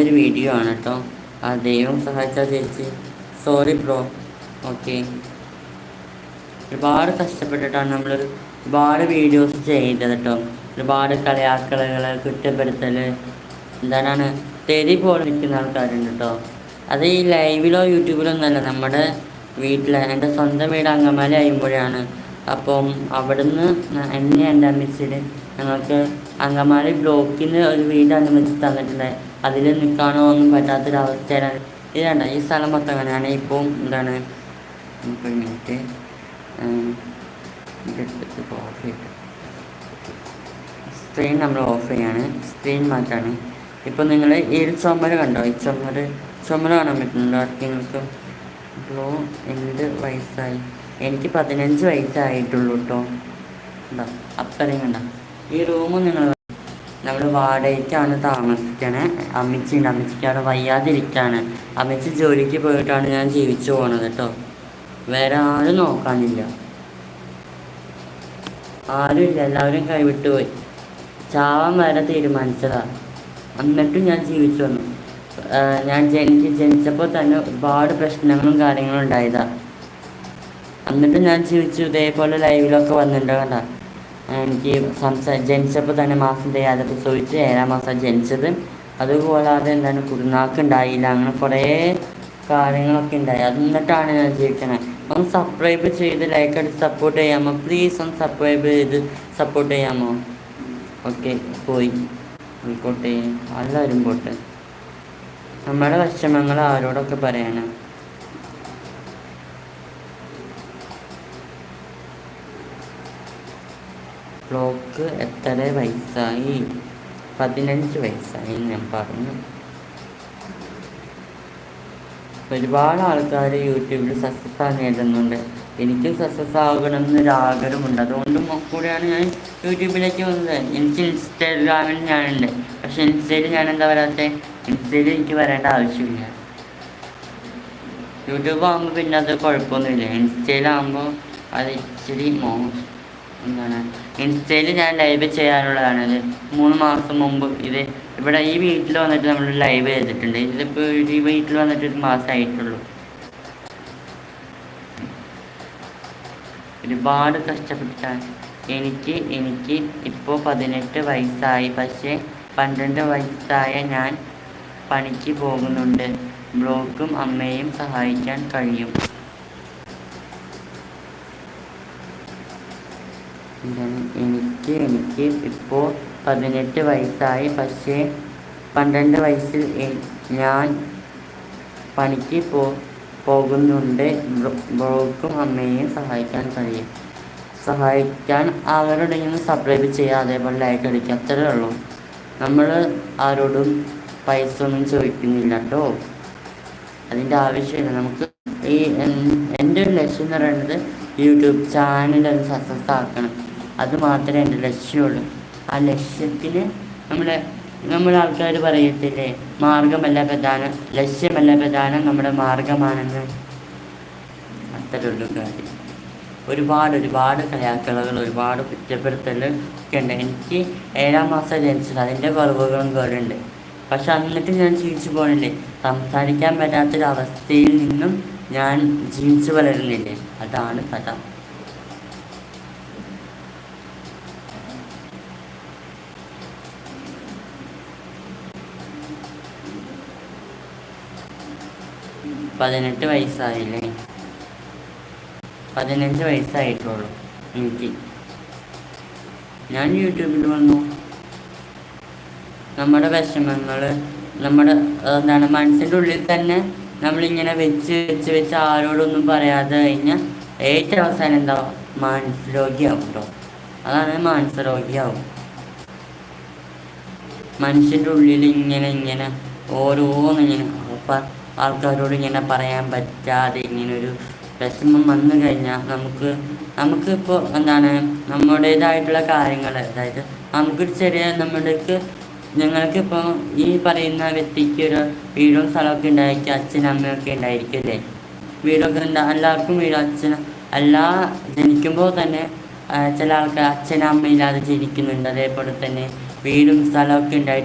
നല്ലൊരു വീഡിയോ ആണ് കേട്ടോ ആ ദൈവം സഹായിച്ചാൽ ചേച്ചി. സോറി ബ്രോ ഓക്കെ ഒരുപാട് കഷ്ടപ്പെട്ടിട്ടാണ് നമ്മൾ ഒരുപാട് വീഡിയോസ് ചെയ്തത് കേട്ടോ ഒരുപാട് കളിയാക്കളകൾ കുറ്റപ്പെടുത്തൽ എന്താണ് തെരി പോലെ നിൽക്കുന്ന ആൾക്കാരുണ്ട് കേട്ടോ അത് ഈ ലൈവിലോ യൂട്യൂബിലോ ഒന്നല്ല നമ്മുടെ വീട്ടിൽ എന്റെ സ്വന്തം വീട് അങ്കമാലി ആയുമ്പോഴാണ്. അപ്പം അവിടുന്ന് എന്നെ എന്റെ അമ്മച്ചിൽ ഞങ്ങൾക്ക് അങ്കമാലി ബ്ലോക്കിൽ നിന്ന് ഒരു വീട് അനുവദിച്ച് തന്നിട്ടുണ്ട്. അതിൽ നിൽക്കാനോ ഒന്നും പറ്റാത്തൊരവസ്ഥയിലാണ് വേണ്ട ഈ സ്ഥലം മൊത്തം അങ്ങനെയാണ് ഇപ്പം എന്താണ്? സ്ക്രീൻ നമ്മൾ ഓഫ് ചെയ്യാണ്. സ്ക്രീൻ മാറ്റാണ്. ഇപ്പോൾ നിങ്ങൾ ഈ ഒരു ചുമര് കണ്ടോ? ഈ ചുമര് ചുമര് കാണാൻ പറ്റുന്നുണ്ടോ? ആർക്കെങ്കിലും ബ്ലോ എന്ത് വയസ്സായി. എനിക്ക് പതിനഞ്ച് വയസ്സായിട്ടുള്ളൂ കേട്ടോ ഉണ്ടോ അത്രയും കണ്ട? ഈ റൂം നിങ്ങൾ നമ്മൾ വാടകയ്ക്കാണ് താമസിക്കണേ. അമ്മച്ചിണ്ട് അമ്മച്ചിക്ക് അവിടെ വയ്യാതിരിക്കാണ്. അമ്മച്ചി ജോലിക്ക് പോയിട്ടാണ് ഞാൻ ജീവിച്ചു പോണത് കേട്ടോ വേറെ ആരും നോക്കാനില്ല. ആരുമില്ല എല്ലാവരും കൈവിട്ട് പോയി. ചാവാൻ വരെ തീരുമാനിച്ചതാ. എന്നിട്ടും ഞാൻ ജീവിച്ചു വന്നു. ഞാൻ ജനിച്ച് ജനിച്ചപ്പോൾ തന്നെ ഒരുപാട് പ്രശ്നങ്ങളും കാര്യങ്ങളും ഉണ്ടായതാ. എന്നിട്ടും ഞാൻ ജീവിച്ചു. ഇതേപോലെ ലൈവിലൊക്കെ വന്നിട്ടുണ്ട് കണ്ട. എനിക്ക് സംസാ ജനിച്ചപ്പോൾ തന്നെ മാസം തികയാതെ പ്രസവിച്ച് ഏഴാം മാസം ജനിച്ചത്. അതുകൂടാതെ എന്താണ് കുറുനാക്ക് ഉണ്ടായില്ല അങ്ങനെ കുറേ കാര്യങ്ങളൊക്കെ ഉണ്ടായി. എന്നിട്ടാണ് ഞാൻ ജീവിക്കണത് ഒന്ന് സബ്സ്ക്രൈബ് ചെയ്ത് ലൈക്ക് അടിച്ച് സപ്പോർട്ട് ചെയ്യാമോ? പ്ലീസ് ഒന്ന് സബ്സ്ക്രൈബ് ചെയ്ത് സപ്പോർട്ട് ചെയ്യാമോ? ഓക്കെ പോയി. ആയിക്കോട്ടെ. എല്ലാവരും പോട്ടെ. നമ്മുടെ വിഷമങ്ങൾ ആരോടൊക്കെ പറയാനാ ബ്ലോക്ക് എത്ര വയസ്സായി? പതിനഞ്ച് വയസ്സായി ഞാൻ പറഞ്ഞു. ഒരുപാട് ആൾക്കാർ യൂട്യൂബിൽ സക്സസ് ആകേണ്ടുന്നുണ്ട് എനിക്കും സക്സസ് ആകണം എന്നൊരു ആഗ്രഹമുണ്ട് അതുകൊണ്ടും കൂടെയാണ് ഞാൻ യൂട്യൂബിലേക്ക് വന്നത്. എനിക്ക് ഇൻസ്റ്റാഗ്രാമിൽ ഞാനുണ്ട്. പക്ഷെ ഇൻസ്റ്റയിൽ ഞാൻ എന്താ വരാത്തെ? ഇൻസ്റ്റയിൽ എനിക്ക് വരേണ്ട ആവശ്യമില്ല. യൂട്യൂബ് ആകുമ്പോൾ പിന്നെ അത് കുഴപ്പമൊന്നുമില്ല. ഇൻസ്റ്റയിലാകുമ്പോൾ അത് ഇച്ചിരി മോ എന്താണ്? ഇൻസ്റ്റയിൽ ഞാൻ ലൈവ് ചെയ്യാനുള്ളതാണത് മൂന്ന് മാസം മുമ്പ് ഇത് ഇവിടെ ഈ വീട്ടിൽ വന്നിട്ട് നമ്മൾ ലൈവ് ചെയ്തിട്ടുണ്ട്. ഇതിപ്പോൾ ഈ വീട്ടിൽ വന്നിട്ട് ഒരു മാസമായിട്ടുള്ളൂ ഒരുപാട് കഷ്ടപ്പെട്ടാണ് എനിക്ക് എനിക്ക് ഇപ്പോൾ പതിനെട്ട് വയസ്സായി. പക്ഷേ പന്ത്രണ്ട് വയസ്സായ ഞാൻ പണിക്ക് പോകുന്നുണ്ട്. ബ്ലോക്കും അമ്മയും സഹായിക്കാൻ കഴിയും. എന്താണ്? എനിക്ക് എനിക്ക് ഇപ്പോൾ പതിനെട്ട് വയസ്സായി. പക്ഷേ പന്ത്രണ്ട് വയസ്സിൽ ഞാൻ പണിക്ക് പോ പോകുന്നുണ്ട്. ബ്രോ- ബ്രോക്കും അമ്മയെയും സഹായിക്കാൻ കഴിയും. സഹായിക്കാൻ ആരോടെങ്കിലും സബ്സ്ക്രൈബ് ചെയ്യുക അതേപോലെ ലൈക്ക് അടിക്കുക. അത്രേ ഉള്ളൂ. നമ്മൾ ആരോടും പൈസ ഒന്നും ചോദിക്കുന്നില്ല കേട്ടോ. അതിന്റെ ആവശ്യമില്ല. നമുക്ക് ഈ എൻ- എന്റെ ഒരു ലക്ഷ്യം എന്ന് പറയുന്നത് യൂട്യൂബ് ചാനൽ സക്സസ് ആക്കണം. അത് മാത്രമേ എന്റെ ലക്ഷ്യമുള്ളൂ. ആ ലക്ഷ്യത്തിൽ നമ്മളെ നമ്മൾ ആൾക്കാർ പറയത്തില്ലേ മാർഗമല്ല പ്രധാനം ലക്ഷ്യമല്ല പ്രധാനം നമ്മുടെ മാർഗമാണെന്ന് അത്തരമുള്ള കാര്യം. ഒരുപാട് ഒരുപാട് കലാക്കളകൾ ഒരുപാട് കുറ്റപ്പെടുത്തൽ ഒക്കെ ഉണ്ട്. എനിക്ക് ഏഴാം മാസം ജനിച്ചത് അതിന്റെ കുറവുകളും കുറവുണ്ട്. പക്ഷെ എന്നിട്ട് ഞാൻ ജീവിച്ചു പോകണില്ലേ സംസാരിക്കാൻ പറ്റാത്തൊരവസ്ഥയിൽ നിന്നും ഞാൻ ജീവിച്ചു വളരുന്നില്ലേ? അതാണ് കഥ. പതിനെട്ട് വയസ്സായില്ലേ? പതിനഞ്ച് വയസ്സായിട്ടുള്ളൂ എനിക്ക്. ഞാൻ യൂട്യൂബിൽ വന്നു. നമ്മുടെ വിഷമങ്ങൾ നമ്മുടെ എന്താണ് മനസ്സിന്റെ ഉള്ളിൽ തന്നെ നമ്മളിങ്ങനെ വെച്ച് വെച്ച് വെച്ച് ആരോടൊന്നും പറയാതെ കഴിഞ്ഞാൽ ഏറ്റവും അവസാനം എന്താ? മാനസരോഗിയാവും കേട്ടോ അതാണ് മാനസരോഗിയാവും. മനുഷ്യന്റെ ഉള്ളിൽ ഇങ്ങനെ ഇങ്ങനെ ഓരോന്നിങ്ങനെ പ- ആൾക്കാരോട് ഇങ്ങനെ പറയാൻ പറ്റാതെ ഇങ്ങനെ ഒരു വിഷമം വന്നു കഴിഞ്ഞാൽ നമുക്ക് നമുക്കിപ്പോൾ എന്താണ് നമ്മുടേതായിട്ടുള്ള കാര്യങ്ങൾ അതായത് നമുക്കൊരു ചെറിയ നമ്മുടേക്ക് ഞങ്ങൾക്കിപ്പോൾ ഈ പറയുന്ന വ്യക്തിക്ക് ഒരു വീടും സ്ഥലമൊക്കെ ഉണ്ടായിരിക്കും അച്ഛനും അമ്മയൊക്കെ ഉണ്ടായിരിക്കും അല്ലേ? വീടൊക്കെ ഉണ്ടാ എല്ലാവർക്കും വീട് അച്ഛൻ എല്ലാ ജനിക്കുമ്പോൾ തന്നെ ചില ആൾക്കാർ അച്ഛനും അമ്മയില്ലാതെ ജനിക്കുന്നുണ്ട് അതേപോലെ തന്നെ വീടും സ്ഥലമൊക്കെ ഉണ്ടായിട്ട്